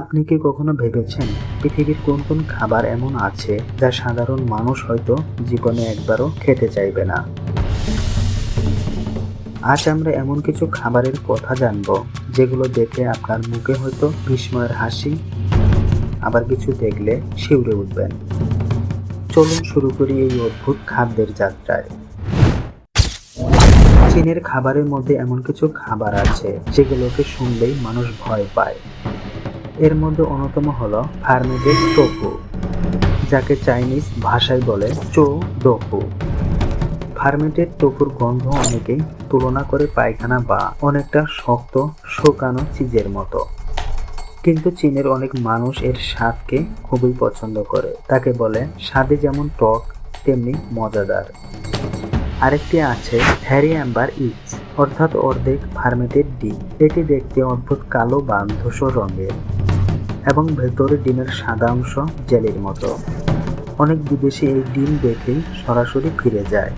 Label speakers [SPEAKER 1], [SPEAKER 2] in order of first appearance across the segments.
[SPEAKER 1] আপনি কি কখনো ভেবেছেন পৃথিবীর কোন কোন খাবার এমন আছে যা সাধারণ মানুষ হয়তো জীবনে একবারও খেতে চাইবে না? আজ আমরা এমন কিছু খাবারের কথা জানব, যেগুলো দেখে আপনার মুখে হয়তো বিস্ময়ের হাসি, আবার কিছু দেখলে শিউরে উঠবেন। চলুন শুরু করি এই অদ্ভুত খাদ্যের যাত্রায়। চীনের খাবারের মধ্যে এমন কিছু খাবার আছে, যেগুলোকে শুনলেই মানুষ ভয় পায়। এর মধ্যে অন্যতম হলো ফার্মেটেড টোফু, যাকে চাইনিজ ভাষায় বলে চো ডোফু ফার্মেটেড টোফুর গন্ধ অনেকেই তুলনা করে পায়খানা বা অনেকটা শক্ত, শুকানো চিজের মতো। কিন্তু চীনের অনেক মানুষ এর স্বাদকে খুবই পছন্দ করে। তাকে বলে স্বাদে যেমন টক, তেমনি মজাদার। আরেকটি আছে হ্যারি অ্যাম্বার ইটস। অর্থাৎ অর্ধেক ফার্মেটেড ডিম এটি দেখতে অদ্ভুত কালো বা ধূসর রঙের এবং ভেতরে ডিমের সাদা অংশ জেলির মতো। অনেক বিদেশি এই ডিম দেখেই সরাসরি ফিরে যায়।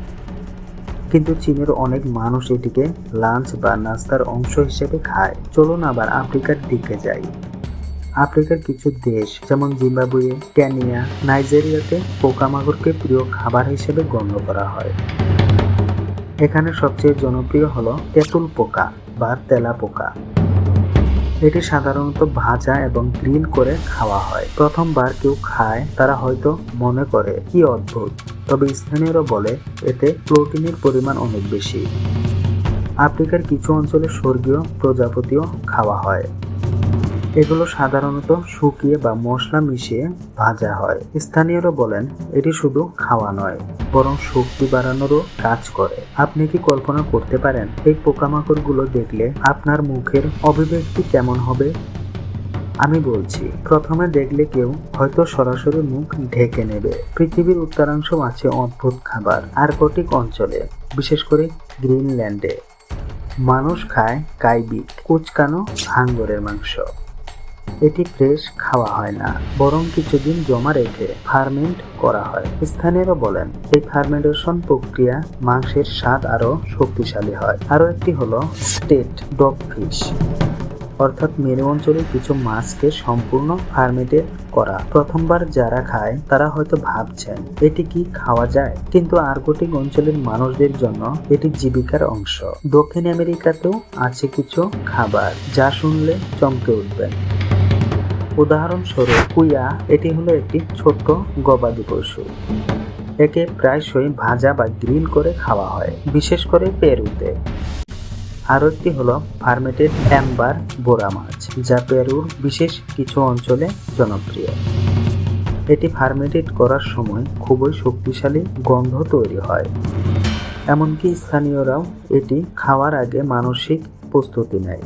[SPEAKER 1] কিন্তু চীনের অনেক মানুষ এটিকে লাঞ্চ বা নাস্তার অংশ হিসেবে খায়। চলুন আবার আফ্রিকার দিকে যাই। আফ্রিকার কিছু দেশ যেমন জিম্বাবুয়ে, কেনিয়া, নাইজেরিয়াতে পোকামাকড়কে প্রিয় খাবার হিসেবে গণ্য করা হয়। এখানে সবচেয়ে জনপ্রিয় হলো তেঁতুল পোকা বা তেলা পোকা। এটি সাধারণত ভাজা এবং গ্রিল করে খাওয়া হয়। প্রথমবার কেউ খায়, তারা হয়তো মনে করে, কি অদ্ভুত। তবে স্থানীয়রা বলে, এতে প্রোটিনের পরিমাণ অনেক বেশি। আফ্রিকার কিছু অঞ্চলে স্বর্গীয় প্রজাপতিও খাওয়া হয়। এগুলো সাধারণত শুকিয়ে বা মশলা মিশিয়ে ভাজা হয়। স্থানীয়রা বলেন, এটি শুধু খাওয়া নয়, বরং শক্তি বাড়ানোরও কাজ করে। আপনি কি কল্পনা করতে পারেন, এই পোকামাকড়গুলো দেখলে আপনার মুখের অভিব্যক্তি কেমন হবে? আমি বলছি, প্রথমে দেখলে কেউ হয়তো সরাসরি মুখ ঢেকে নেবে। পৃথিবীর উত্তরাংশ আছে অদ্ভুত খাবার, আর্কটিক অঞ্চলে, বিশেষ করে গ্রিনল্যান্ডে। মানুষ খায় কাইবিক, কুচকানো হাঙ্গরের মাংস। এটি ফ্রেশ খাওয়া হয় না, বরং কিছুদিন জমা রেখে ফার্মেন্ট করা হয়। স্থানীয়রা বলেন, এই ফার্মেন্টেশন প্রক্রিয়া মাংসের স্বাদ আরও শক্তিশালী হয়। আরও একটি হলো স্টেট ডগ ফিশ। অর্থাৎ মেরু অঞ্চলে কিছু মাছকে সম্পূর্ণ ফার্মেটেড করা। প্রথমবার যারা খায়, তারা হয়তো ভাবছেন, এটি কি খাওয়া যায়? কিন্তু আর্কটিক অঞ্চলের মানুষদের জন্য এটি জীবিকার অংশ। দক্ষিণ আমেরিকাতেও আছে কিছু খাবার, যা শুনলে চমকে উঠবেন উদাহরণস্বরূপ, কুইয়া, এটি হলো একটি ছোট্ট গবাদি পশু। একে প্রায়শই ভাজা বা গ্রিল করে খাওয়া হয়, বিশেষ করে পেরুতে। আরও একটি হলো ফার্মেটেড অ্যাম্বার বোরা মাছ, যা পেরুর বিশেষ কিছু অঞ্চলে জনপ্রিয়। এটি ফার্মেটেড করার সময় খুবই শক্তিশালী গন্ধ তৈরি হয়। এমনকি স্থানীয়রাও এটি খাওয়ার আগে মানসিক প্রস্তুতি নেয়।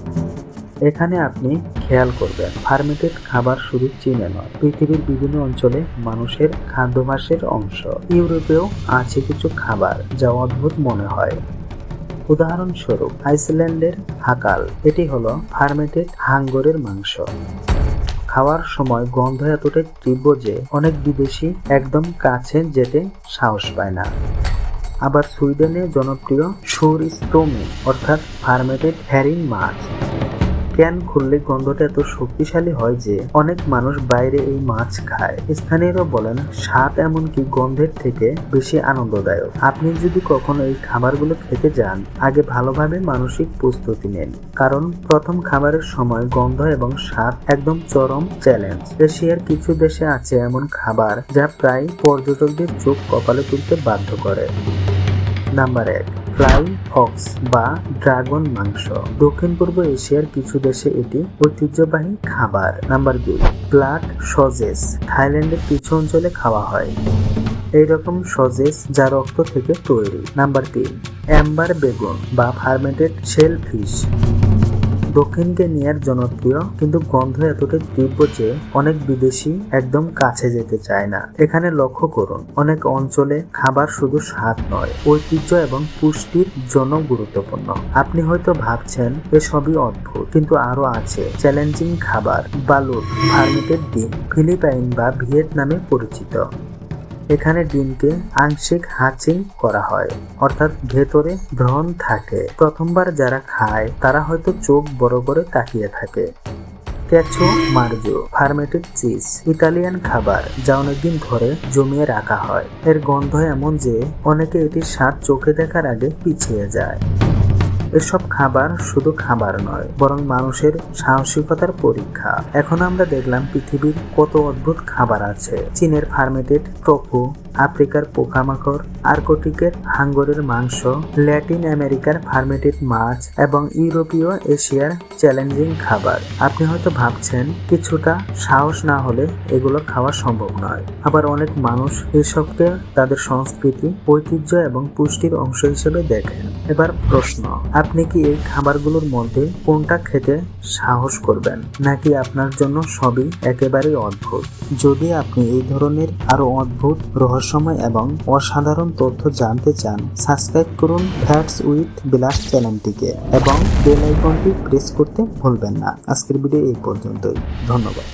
[SPEAKER 1] এখানে আপনি খেয়াল করবেন ফার্মেটেড খাবার শুধু চীনে নয়, পৃথিবীর বিভিন্ন অঞ্চলে মানুষের খাদ্যাভ্যাসের অংশ। ইউরোপেও আছে কিছু খাবার যা অদ্ভুত মনে হয়। উদাহরণস্বরূপ, আইসল্যান্ডের হাকাল, এটি হলো ফার্মেটেড হাঙ্গরের মাংস। খাওয়ার সময় গন্ধ এতটাই তীব্র যে অনেক বিদেশি একদম কাছে যেতে সাহস পায় না। আবার সুইডেনে জনপ্রিয় সুর স্টোমি অর্থাৎ ফার্মেটেড হ্যারিং মাছ। ক্যান খুললে গন্ধটা এত শক্তিশালী হয় যে অনেক মানুষ বাইরে এই মাছ খায়। স্থানীয়রা বলেন, স্বাদ এমনকি গন্ধের থেকে বেশি আনন্দদায়ক। আপনি যদি কখনো এই খাবারগুলো খেতে যান, আগে ভালোভাবে মানসিক প্রস্তুতি নেন। কারণ প্রথম খাবারের সময় গন্ধ এবং স্বাদ একদম চরম চ্যালেঞ্জ। এশিয়ার কিছু দেশে আছে এমন খাবার যা প্রায় পর্যটকদের চোখ কপালে তুলতে বাধ্য করে। নাম্বার এক। ফ্লাই ফক্স বা ড্রাগন মাংস। দক্ষিণ পূর্ব এশিয়ার কিছু দেশে এটি ঐতিহ্যবাহী খাবার। নাম্বার দুই, ব্লাড সজেস, থাইল্যান্ডের কিছু অঞ্চলে খাওয়া হয়। এই রকম সজেস যা রক্ত থেকে তৈরি। নাম্বার তিন অ্যাম্বার বেগুন বা ফার্মেটেড শেল ফিশ দক্ষিণ কেনিয়ার জনপ্রিয়, কিন্তু গন্ধ এতটাই তীব্র যে অনেক বিদেশি একদম কাছে যেতে চায় না। এখানে লক্ষ্য করুন, অনেক অঞ্চলে খাবার শুধু স্বাদ নয়, ঐতিহ্য এবং পুষ্টির জন্য গুরুত্বপূর্ণ। আপনি হয়তো ভাবছেন এসবই অদ্ভুত। কিন্তু আরও আছে, চ্যালেঞ্জিং খাবার, বালুর ফার্মেটেড ডিম, ফিলিপাইন বা ভিয়েতনামে পরিচিত। এখানে ডিমকে আংশিক হাচিং করা হয়, অর্থাৎ ভেতরে ব্রণ থাকে। প্রথমবার যারা খায়, তারা হয়তো চোখ বড় করে তাকিয়ে থাকে। ক্যাচো মার্জো ফার্মেটেড চিজ, ইতালিয়ান খাবার, যা অনেকদিন ধরে জমিয়ে রাখা হয়। এর গন্ধ এমন যে, অনেকে এটির স্বাদ চোখে দেখার আগে পিছিয়ে যায়। এসব খাবার শুধু খাবার নয়, বরং মানুষের সাহসিকতার পরীক্ষা। এখন আমরা দেখলাম পৃথিবীর কত অদ্ভুত খাবার আছে। চীনের ফার্মেটেড টোফু আফ্রিকার পোকামাকড়, আর্কটিকের হাঙ্গরের মাংস, ল্যাটিন আমেরিকার ফার্মেটেড মাছ এবং ইউরোপীয় এশিয়ার চ্যালেঞ্জিং খাবার। আপনি হয়তো ভাবছেন, কিছুটা সাহস না হলে এগুলো খাওয়া সম্ভব নয়। আবার অনেক মানুষ এসবকে তাদের সংস্কৃতি, ঐতিহ্য এবং পুষ্টির অংশ হিসেবে দেখেন। এবার প্রশ্ন, আপনি কি এই খাবারগুলোর মধ্যে কোনটা খেতে সাহস করবেন? নাকি আপনার জন্য সবই একেবারেই অদ্ভুত? যদি আপনি এই ধরনের আরও অদ্ভুত রহস্যময় এবং অসাধারণ তথ্য জানতে চান, সাবস্ক্রাইব করুন ফ্যাক্টস উইথ বিলাস চ্যানেলটিকে এবং বেল আইকনটি প্রেস করতে ভুলবেন না। আজকের ভিডিও এই পর্যন্তই। ধন্যবাদ।